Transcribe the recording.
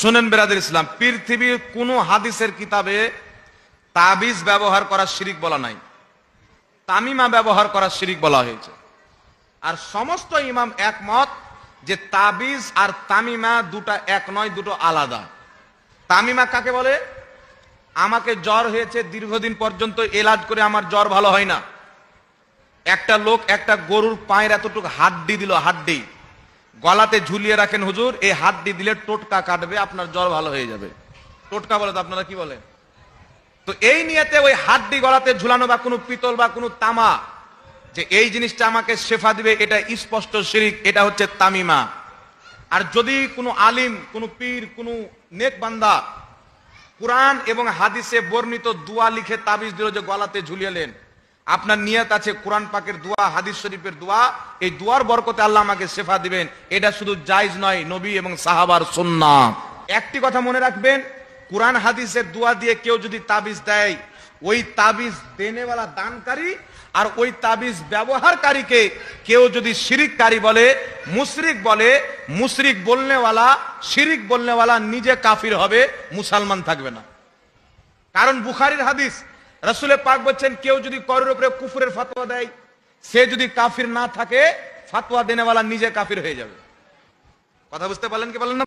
শুনেন বেরাদের ইসলাম, পৃথিবীর কোন হাদিসের কিতাবে তাবিজ ব্যবহার করা শিরিক বলা নাই। তামিমা ব্যবহার করা শিরিক বলা হয়েছে। আর সমস্ত ইমাম একমত যে তাবিজ আর তামিমা দুটা এক নয়, দুটো আলাদা। তামিমা কাকে বলে? আমাকে জ্বর হয়েছে, দীর্ঘদিন পর্যন্ত এলাজ করে আমার জ্বর ভালো হয় না। একটা লোক একটা গরুর পায়ের এতটুকু হাড্ডি দিল, হাড্ডি। গলাতে ঝুলিয়ে রাখেন হুজুর, এই হাড্ডি দিলে টোটকা কাটবে, আপনার জ্বর ভালো হয়ে যাবে। টোটকা বলে তো আপনারা কি বলেন তো এই নিয়েতে ওই হাড্ডি গলাতে ঝুলানো বা কোনো পিতল বা কোনো তামা, যে এই জিনিসটা আমাকে শেফা দিবে, এটা স্পষ্ট শিরিক, এটা হচ্ছে তামিমা। আর যদি কোনো আলিম, কোনো পীর, কোনো নেক বান্দা কোরআন এবং হাদিসে বর্ণিত দোয়া লিখে তাবিজ দিল যে গলাতে ঝুলিয়েলেন আপনার নিয়ত আছে কোরআন পাকের দোয়া, হাদিস শরীফের দোয়া, এই দোয়ার বরকতে আল্লাহ আমাকে সেফা দিবেন। এটা শুধু জায়জ নয়, নবী এবং সাহাবার সুন্না একটি কথা মনে রাখবেন, কোরআন, হাদিসের দোয়া দিয়ে কেউ যদি তাবিজ দেয়, ওই তাবিজ দেনেওয়ালা দানকারী আর ওই তাবিজ ব্যবহারকারীকে কেউ যদি শিরিককারী বলে, মুশরিক বলে, মুশরিক বলনেওয়ালা, শিরিক বলনেওয়ালা নিজে কাফির হবে, মুসলমান থাকবে না। কারণ বুখারির হাদিস রসুলে পাক বলছেন, কেউ যদি করের উপরে কুফুরের ফাতোয়া দেয়, সে যদি কাফির না থাকে, ফাতোয়া দেনেওয়ালা নিজে কাফির হয়ে যাবে। কথা বুঝতে পারলেন কি বলেন না?